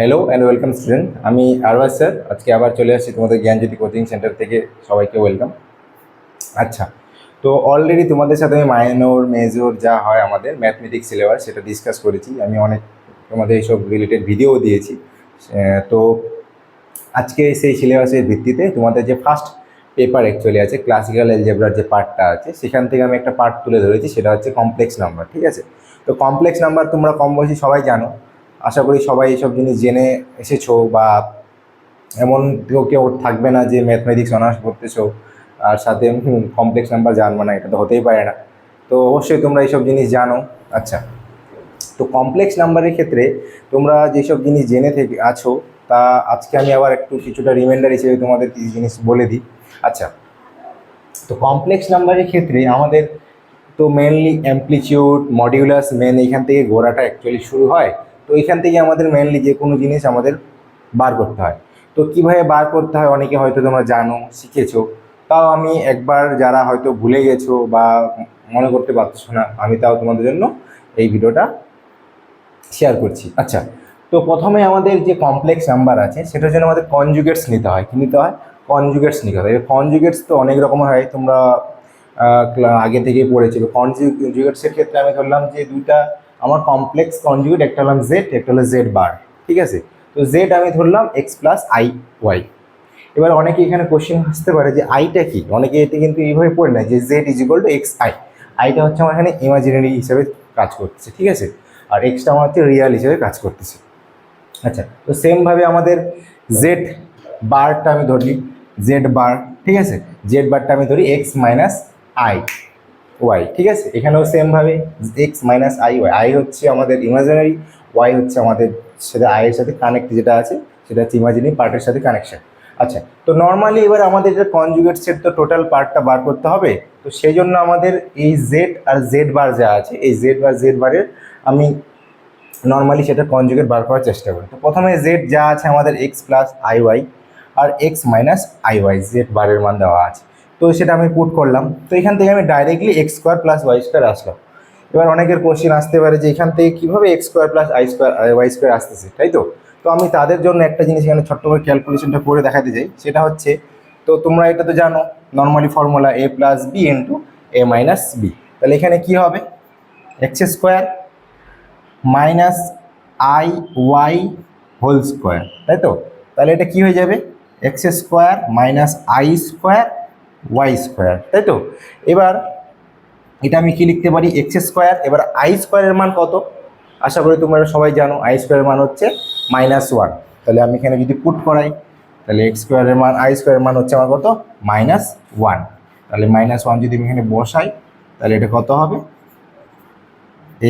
Hello and welcome student আমি আরওয়াজ sir, আজকে আবার চলে আসছি তোমাদের জ্ঞানজ্যোতি কোচিং সেন্টার থেকে। সবাইকে ওয়েলকাম আচ্ছা তো অলরেডি তোমাদের সাথে আমি মাইনর মেজর যা হয় আমাদের ম্যাথমেটিক্স সিলেবাস সেটা ডিসকাস করেছি। আমি অনেক তোমাদের এইসব রিলেটেড ভিডিও দিয়েছি। তো আজকে সেই সিলেবাসের ভিত্তিতে তোমাদের যে ফার্স্ট পেপার অ্যাকচুয়ালি আছে ক্লাসিক্যাল এলজেব্রার যে পার্টটা আছে, সেখান থেকে আমি একটা পার্ট তুলে ধরেছি, সেটা হচ্ছে কমপ্লেক্স নাম্বার ঠিক আছে? তো কমপ্লেক্স নাম্বার তোমরা কম বয়সী সবাই জানো। আশা করি সবাই এইসব জিনিস জেনে এসেছ বা এমন কেউ কেউ থাকবে না যে ম্যাথমেটিক্স অনার্স পড়তেছো আর সাথে কমপ্লেক্স নাম্বার জানবে না, এটা তো হতেই পারে না। তো অবশ্যই তোমরা এইসব জিনিস জানো। আচ্ছা তো কমপ্লেক্স নাম্বারের ক্ষেত্রে তোমরা যেসব জিনিস জেনে থেকে, আছো, তা আজকে আমি আবার একটু কিছুটা রিমাইন্ডার হিসেবে তোমাদের কিছু জিনিস বলে দিই। আচ্ছা তো কমপ্লেক্স নাম্বারের ক্ষেত্রে আমাদের তো মেনলি অ্যাম্পলিচিউড মডিউলাস মেন এখান থেকে গোড়াটা অ্যাকচুয়ালি শুরু হয় তো এখান থেকে আমাদের মেনলি যে কোনো জিনিস আমাদের বার করতে হয়। তো কীভাবে বার করতে হয় অনেকে হয়তো তোমরা জানো, শিখেছো, তাও আমি একবার যারা হয়তো ভুলে গেছো বা মনে করতে পারছ না, আমি তাও তোমাদের জন্য এই ভিডিওটা শেয়ার করছি। আচ্ছা তো প্রথমে আমাদের যে কমপ্লেক্স নাম্বার আছে সেটার জন্য আমাদের কনজুগেটস নিতে হয়। কী নিতে হয়? কনজুগেটস নিতে হয়। কনজুগেটস তো অনেক রকমের হয়, তোমরা আগে থেকেই পড়েছিল কনজুগেটসের ক্ষেত্রে আমি ধরলাম যে দুইটা আমার কমপ্লেক্স কনজুগেট একটা হলাম জেড একটা হলো জেড বার ঠিক আছে? তো জেড আমি ধরলাম এক্স প্লাস আই ওয়াই এবার অনেকে এখানে কোশ্চেন আসতে পারে যে আইটা কি? অনেকে এটা কিন্তু এইভাবে পড়ে নেয় যে Z is equal to X I আইটা হচ্ছে আমার এখানে ইমাজিনারি হিসাবে কাজ করতেছে, ঠিক আছে? আর এক্সটা আমার হচ্ছে রিয়াল হিসেবে কাজ করতেছে। আচ্ছা তো সেমভাবে আমাদের জেড বারটা আমি ধরি জেড বার ঠিক আছে? জেড বারটা আমি ধরি এক্স মাইনাস আই ওয়াই ঠিক আছে? এখানেও সেমভাবে X minus I Y I হচ্ছে আমাদের ইমাজিনারি ওয়াই হচ্ছে আমাদের সাথে আইয়ের সাথে কানেক্ট যেটা আছে, সেটা হচ্ছে ইমাজিনারি পার্টের সাথে কানেকশন আচ্ছা তো নর্মালি এবার আমাদের যে কনজুগেট সেট তো টোটাল পার্টটা বার করতে হবে, তো সেই জন্য আমাদের এই জেড আর জেড বার যা আছে, এই জেড বার জেড বারের আমি নর্মালি সেটা কনজুগেট বার করার চেষ্টা করি। তো প্রথমে জেড যা আছে আমাদের X plus I Y R X minus I Y Z বারের মান দেওয়া আছে। তো সেটা আমি পুট করলাম। তো এখান থেকে আমি directly X square plus Y square আসলাম। এবার অনেকের কোশ্চেন আসতে পারে যে এখান থেকে কীভাবে X square plus I square Y square আসতেছে, তাই তো? তো আমি তাদের জন্য একটা জিনিস এখানে ছোট্ট করে ক্যালকুলেশনটা করে দেখাতে চাই। সেটা হচ্ছে, তো তোমরা এটা তো জানো normally formula A plus B into A minus B তাহলে এখানে কি হবে? X square minus I Y whole square তাই তো? তাহলে এটা কি হয়ে যাবে? X square minus I square Y square তাই তো? এবার এটা আমি কি লিখতে পারি? এক্স স্কোয়ার এবার আই স্কোয়ারের মান কত? আশা করি তোমরা সবাই জানো আই স্কোয়ারের মান হচ্ছে মাইনাস ওয়ান তাহলে আমি এখানে যদি পুট করাই, তাহলে এক্স স্কোয়ারের মান আই স্কোয়ারের মান হচ্ছে আমার কত? মাইনাস ওয়ান তাহলে মাইনাস ওয়ান যদি আমি এখানে বসাই, তাহলে এটা কত হবে?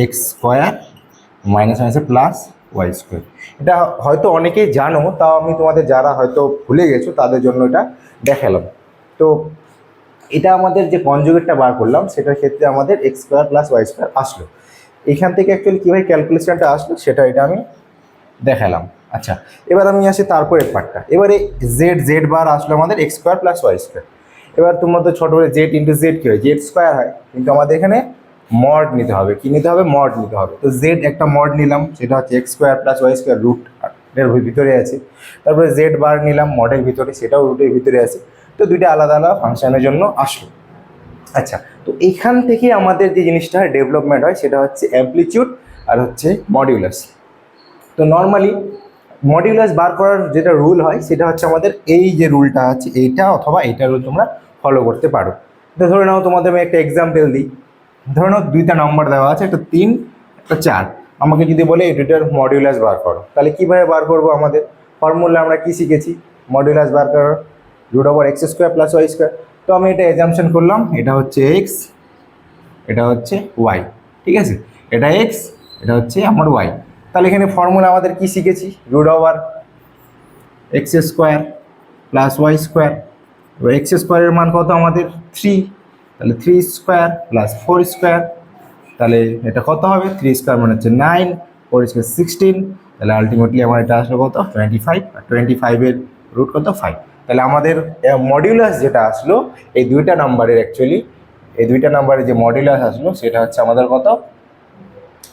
এক্স স্কোয়ার মাইনাস মাইনাসে প্লাস ওয়াই স্কোয়ার এটা হয়তো অনেকেই জানো, তাও আমি তোমাদের যারা হয়তো ভুলে গেছো, তাদের জন্য এটা দেখালাম। তো এটা আমাদের যে কনজুগেটটা বার করলাম, সেটার ক্ষেত্রে আমাদের X square plus Y square আসলো। এখান থেকে অ্যাকচুয়ালি কীভাবে ক্যালকুলেশনটা আসলো, সেটা এটা আমি দেখালাম। আচ্ছা এবার আমি আসি তারপরের পার্টটা এবারে জেড জেড বার আসলো আমাদের X square plus Y square এবার তোমরা তো ছোটো করে জেড ইন্টু জেড কী হয়? জেড স্কোয়ার হয়। কিন্তু আমাদের এখানে মড নিতে হবে। কী নিতে হবে? মড নিতে হবে। তো জেড একটা মড নিলাম, সেটা হচ্ছে X square plus Y square root এর ভিতরে আছে। তারপরে জেড বার নিলাম মডের ভিতরে, সেটাও রুটের ভিতরে আছে। তো দুইটা আলাদা আলাদা ফাংশনের জন্য আসলো। আচ্ছা তো এখান থেকে আমাদের যে জিনিসটা ডেভেলপমেন্ট হয় সেটা হচ্ছে অ্যাম্পলিচিউড আর হচ্ছে মডিউলাস তো নর্মালি মডিউলাস বার করার যেটা রুল হয় সেটা হচ্ছে আমাদের এই যে রুলটা আছে, এইটা অথবা এইটা রুল তোমরা ফলো করতে পারো। তো ধরে নাও তোমাদের আমি একটা এক্সাম্পল দিই। ধরে নাও দুইটা নম্বর দেওয়া আছে, একটা তিন, একটা চার। আমাকে যদি বলে এই দুইটার মডিউলাস বার করো, তাহলে কীভাবে বার করব আমাদের? ফর্মুলা আমরা কী শিখেছি? মডিউলাস বার করার root over X square plus Y square তো আমি এটা এজামশন করলাম, এটা হচ্ছে এক্স এটা হচ্ছে ওয়াই ঠিক আছে? এটা এক্স এটা হচ্ছে আমার ওয়াই তাহলে এখানে ফর্মুলা আমাদের কি শিখেছি? Root over X square plus Y square এবার এক্স স্কোয়ারের মান কত আমাদের? থ্রি তাহলে three square plus four square তাহলে এটা কত হবে? থ্রি স্কোয়ার মানে হচ্ছে নাইন ফোর স্কোয়ার সিক্সটিন তাহলে আলটিমেটলি আমার এটা আসলো কত? টোয়েন্টি ফাইভ আর টোয়েন্টি ফাইভের রুট কত? ফাইভ তাহলে আমাদের মডিউলাস যেটা আসলো, এই দুইটা নাম্বারের অ্যাকচুয়ালি এই দুইটা নাম্বারের যে মডিউলাস আসলো, সেটা হচ্ছে আমাদের কত?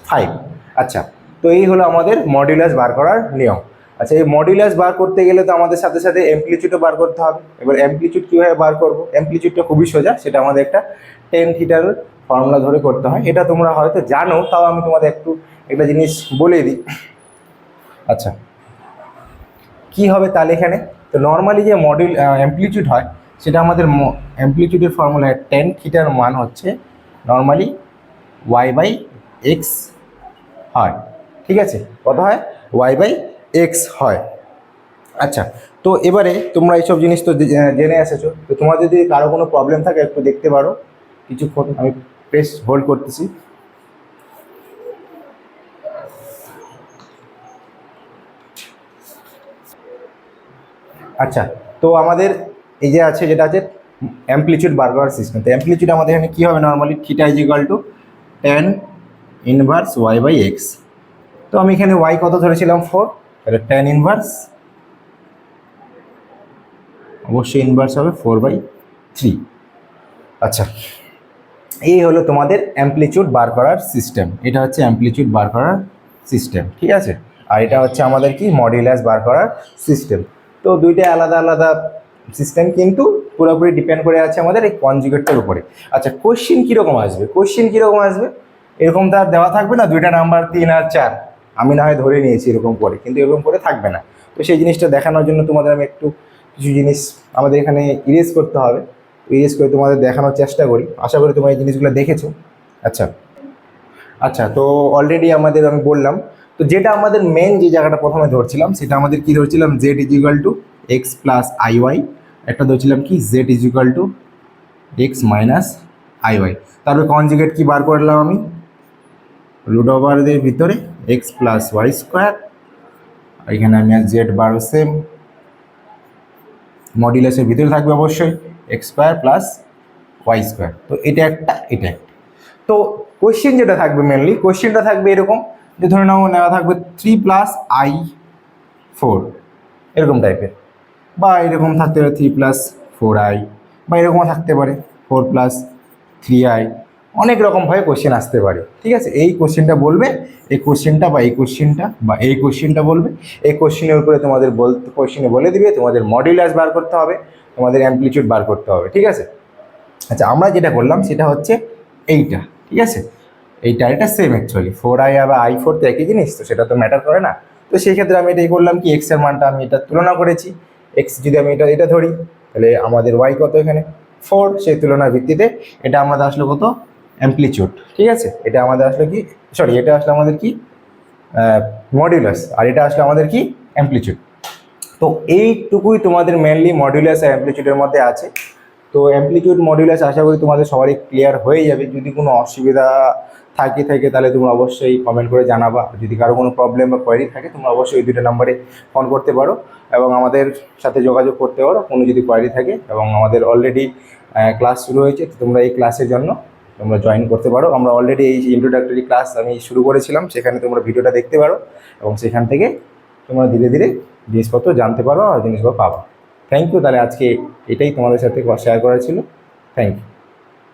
ফাইভ আচ্ছা তো এই হলো আমাদের মডিউলাস বার করার নিয়ম। আচ্ছা এই মডিউলাস বার করতে গেলে তো আমাদের সাথে সাথে অ্যাম্পলিচিউডও বার করতে হবে। এবার অ্যাম্পলিচিউড কীভাবে বার করব? অ্যাম্পলিচিউডটা খুবই সোজা, সেটা আমাদের একটা টেন থিটার ফর্মুলা ধরে করতে হয়। এটা তোমরা হয়তো জানো, তাও আমি তোমাদের একটু একটা জিনিস বলে দিই। আচ্ছা কি হবে তাহলে এখানে? তো নর্মালি যে মডিউল অ্যাম্পলিচিউড হয়, সেটা আমাদের অ্যাম্পলিচিউডের ফর্মুলা টেন থিটার মান হচ্ছে নর্মালি ওয়াই বাই এক্স হয়। ঠিক আছে? কত হয়? ওয়াই বাই এক্স হয়। আচ্ছা তো এবারে তোমরা এইসব জিনিস তো জেনে এসেছ। তো তোমার যদি কারও কোনো প্রবলেম থাকে, একটু দেখতে পারো। কিছুক্ষণ আমি প্রেস হোল্ড করতেছি। আচ্ছা তো আমাদের এই যে আছে যেটা আছে অ্যাম্পলিচিউড বার করার সিস্টেম তো অ্যাম্পলিচিউড আমাদের এখানে কী হবে normally theta is equal to tan inverse Y by X তো আমি এখানে ওয়াই কত ধরেছিলাম? ফোর তাহলে টেন ইনভার্স অবশ্যই ইনভার্স হবে ফোর বাই থ্রি আচ্ছা এই হলো তোমাদের অ্যাম্পলিচিউড বার করার সিস্টেম এটা হচ্ছে অ্যাম্পলিচিউড বার করার সিস্টেম ঠিক আছে? আর এটা হচ্ছে আমাদের কি? মডিউলাস বার করার সিস্টেম তো দুইটা আলাদা আলাদা সিস্টেম কিন্তু পুরোপুরি ডিপেন্ড করে আছে আমাদের এই কনজুগেটটার উপরে। আচ্ছা কোশ্চিন কীরকম আসবে? কোশ্চিন কীরকম আসবে? এরকম তো আর দেওয়া থাকবে না, দুইটা নাম্বার তিন আর চার। আমি না হয় ধরে নিয়েছি এরকম করে, কিন্তু এরকম করে থাকবে না। তো সেই জিনিসটা দেখানোর জন্য তোমাদের আমি একটু কিছু জিনিস আমাদের এখানে ইরেজ করতে হবে। ইরেজ করে তোমাদের দেখানোর চেষ্টা করি। আশা করি তোমরা এই জিনিসগুলো দেখেছ। আচ্ছা। আচ্ছা তো অলরেডি আমাদের আমি বললাম তো যেটা আমাদের মেন যে জায়গাটা প্রথমে ধরছিলাম, সেটা আমাদের কি ধরছিলাম? Z is equal to X plus I Y একটা ধরছিলাম কি? Z is equal to X minus I Y তারপরে কনজুগেট কি বার করলাম আমি? রুট ওভারদের ভিতরে এক্স প্লাস ওয়াই স্কোয়ার এখানে আমি জেড বারো সেম মডিউলাসের ভিতরে থাকবে অবশ্যই X square plus Y square তো এটা একটা এটা একটা। তো কোয়েশ্চেন যেটা থাকবে মেনলি কোশ্চেনটা থাকবে এরকম। যে ধরে নাও, নেওয়া থাকবে থ্রি প্লাস আই ফোর এরকম টাইপের বা এরকম থাকতে পারে থ্রি প্লাস ফোর আই বা এরকমও থাকতে পারে ফোর প্লাস থ্রি আই অনেক রকমভাবে কোশ্চেন আসতে পারে, ঠিক আছে? এই কোশ্চেনটা বলবে, এই কোশ্চেনটা বা এই কোশ্চেনটা বা এই কোশ্চেনটা বলবে। এই কোশ্চেনের উপরে তোমাদের বলতে কোশ্চেনে বলে দিবে, তোমাদের মডিউলাস বার করতে হবে, তোমাদের অ্যাম্পলিচিউড বার করতে হবে, ঠিক আছে? আচ্ছা আমরা যেটা করলাম সেটা হচ্ছে এইটা, ঠিক আছে? এইটা এটা সেম অ্যাকচুয়ালি ফোর আই আবার আই ফোর তো একই জিনিস, তো সেটা তো ম্যাটার করে না। তো সেই ক্ষেত্রে আমি এটাই করলাম কি এক্সের মানটা আমি এটা তুলনা করেছি। এক্স যদি আমি এটা এটা ধরি, তাহলে আমাদের ওয়াই কত এখানে? ফোর সেই তুলনার ভিত্তিতে এটা আমাদের আসলো কত? অ্যাম্পলিচিউড ঠিক আছে? এটা আমাদের আসলো কি সরি এটা আসলো আমাদের কি মডিউলাস আর এটা আসলো আমাদের কি অ্যাম্পলিচিউড তো এইটুকুই তোমাদের মেনলি মডিউলাস আর অ্যাম্পলিচিউডের মধ্যে আছে। তো অ্যাম্পলিটিউড মডিউলাস আশা করি তোমাদের সবারই ক্লিয়ার হয়ে যাবে। যদি কোনো অসুবিধা থাকে থাকে, তাহলে তোমরা অবশ্যই কমেন্ট করে জানাবা। যদি কারও কোনো প্রবলেম বা কোয়ারি থাকে, তোমরা অবশ্যই ওই দুটো নাম্বারে ফোন করতে পারো এবং আমাদের সাথে যোগাযোগ করতে পারো। কোনো যদি কোয়ারি থাকে এবং আমাদের অলরেডি ক্লাস শুরু হয়েছে, তো তোমরা এই ক্লাসের জন্য তোমরা জয়েন করতে পারো। আমরা অলরেডি এই ইন্ট্রোডাক্টরি ক্লাস আমি শুরু করেছিলাম, সেখানে তোমরা ভিডিওটা দেখতে পারো এবং সেখান থেকে তোমরা ধীরে ধীরে জিনিসপত্র জানতে পারো আর জিনিসগুলো পাবো। থ্যাংক ইউ তাহলে আজকে এটাই তোমাদের সাথে শেয়ার করা ছিল। Thank you